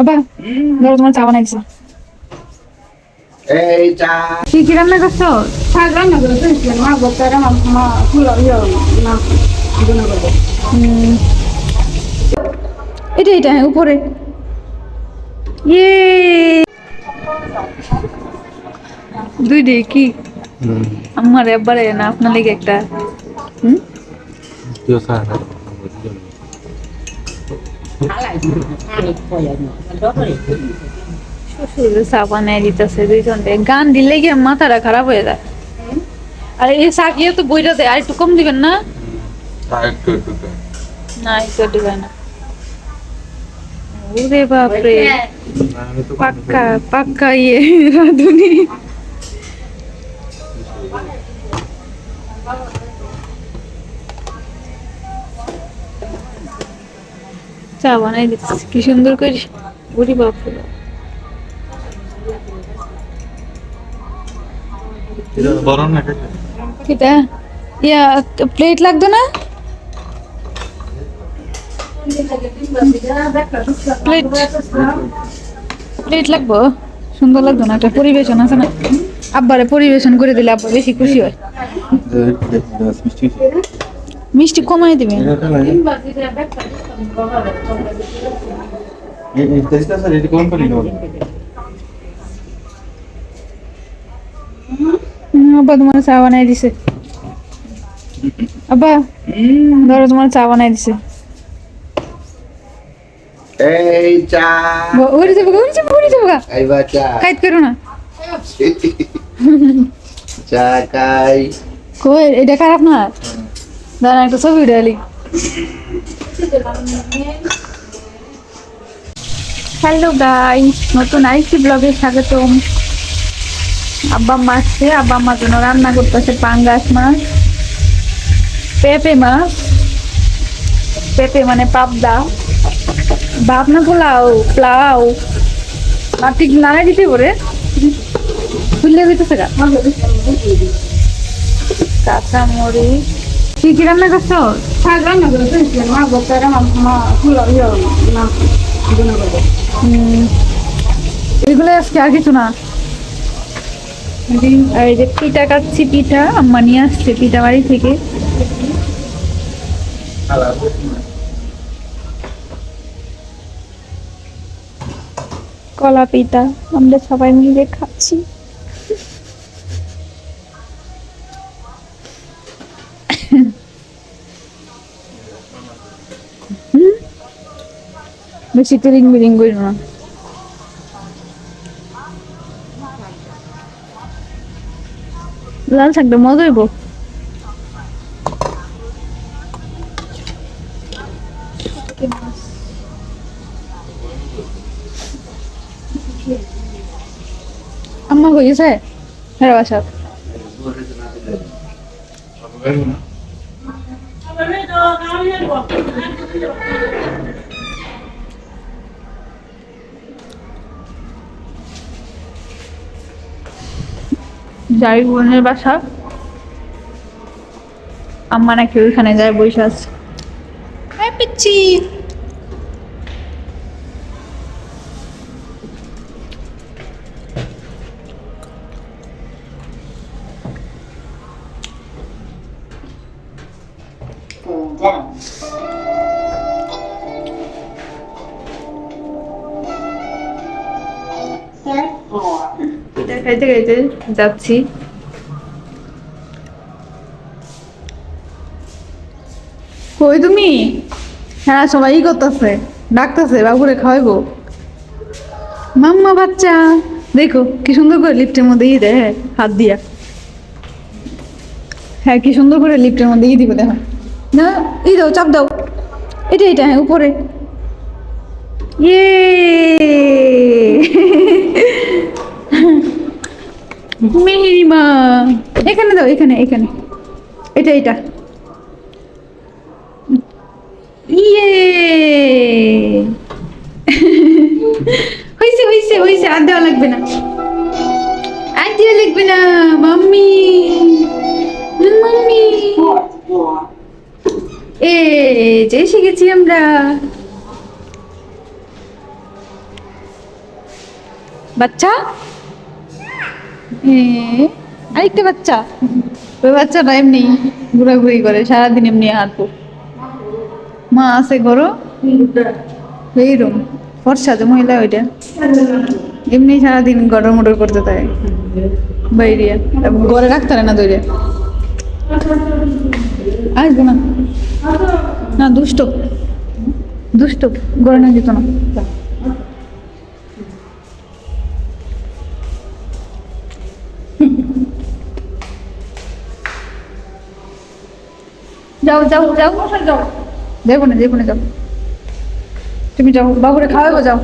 আবা ধরো তোমার চা বানাইছে এই চা। কি কি রান্না করছ? শাক রান্না করে ফেলছিলাম মা বলতে মা ফুল ইয়ে না। এটা এটা হ্যাঁ উপরে। ইয়ে। দুই ডে কি? আমার একবারে না আপনার লেগে একটা। হুম? শ্বশুর চা বানাই দিতেছে দুইজনকে গান দিলে গিয়ে মাথাটা খারাপ হয়ে যায় আর এই শাকিয়ে তো বইটা দেয় আর একটু কম দিবেন না একটু একটু না একটু দিবেন না ওরে বাপরে আমি তো পাক্কা পাক্কা ইয়ে রাধুনি চা বানাই দিচ্ছি। কি সুন্দর করে বড় না ইয়া প্লেট লাগতো না? প্লেট প্লেট লাগবো? সুন্দর লাগতো না? একটা পরিবেশন আছে না? আব্বারে পরিবেশন করে দিলে আব্বা বেশি খুশি হয়। মিষ্টি কমাই দিবেন আব্বা তোমার চা বানাই দিছে। আব্বা ধরো তোমার চা বানাই দিছে। এই চা। উড়ে যাব উড়ে যাব উড়ে যাব গা। এই কাইত করো না। চা খাই। কই এটা খারাপ না? দাঁড়া একটা ছবি উঠালি হ্যালো গাই নতুন আরেকটি ব্লগে স্বাগতম আব্বা মা আব্বা আমার জন্য রান্না করতেছে পাঙ্গাস মাছ পেঁপে মাছ পেঁপে মানে পাবদা বাপ না পোলাও প্লাও আর ঠিক নাড়াই দিতে পারে খুললে দিতেছে কাঁচা মরিচ কি কি রান্না করছ? শাক রান্না করে ফেলছিলাম। মা ফুল ইয়ে না। এগুলো আজকে আর কিছু না? আর এই যে পিঠা কাটছি পিঠা। আম্মা নিয়ে আসছে পিঠা বাড়ি থেকে। কলা পিঠা আমরা সবাই মিলে খাচ্ছি। বেশি তিরিং বিরিং করি না। লাল শাকটা মজা হইব। আম্মা হয়েছে হ্যাঁ বাসা যাই বোনের বাসা। আম্মা নাকি ওইখানে যায় বসে আছে। হ্যাঁ পিচ্ছি। পিঠা খাইতে খাইতে যাচ্ছি। কই তুমি? হ্যাঁ সবাই করতেছে। ডাকতেছে, বাবুরে খাওয়াইবো। মাম্মা বাচ্চা, দেখো, কি সুন্দর করে লিফটের মধ্যে ই দেয়, হাত দিয়া। হ্যাঁ কি সুন্দর করে লিফটের মধ্যে ই দিবে, দেখো। না, ই দাও, চাপ দাও। এটা এটা হ্যাঁ উপরে। ইয়ে! মেহেরিমা। এখানে দাও, এখানে এখানে। এটা এটা। ইয়ে। হইছে হইছে হইছে, আর দেওয়া লাগবে না। আর দেওয়া লাগবে না, মাম্মি। মাম্মি। এ, যে গেছি আমরা। বাচ্চা? আরেকটা বাচ্চা। ওই বাচ্চাটা এমনি ঘোরাঘুরি করে, সারাদিন এমনি হাঁটবো। মা আছে ঘরও এইরকম ফর্সা যে মহিলা ওইটা। এমনি সারাদিন গড়র মোটর করতে থাকে। বাইরে ঘরে রাখতে না দৌড়ে আসব না। না, দুষ্ট। দুষ্ট, ঘরে না যেত না। যাও যাও যাও। যাও। যাও যাও যাও না যাও। তুমি যাও বাবুরে খাওয়াবো যাও।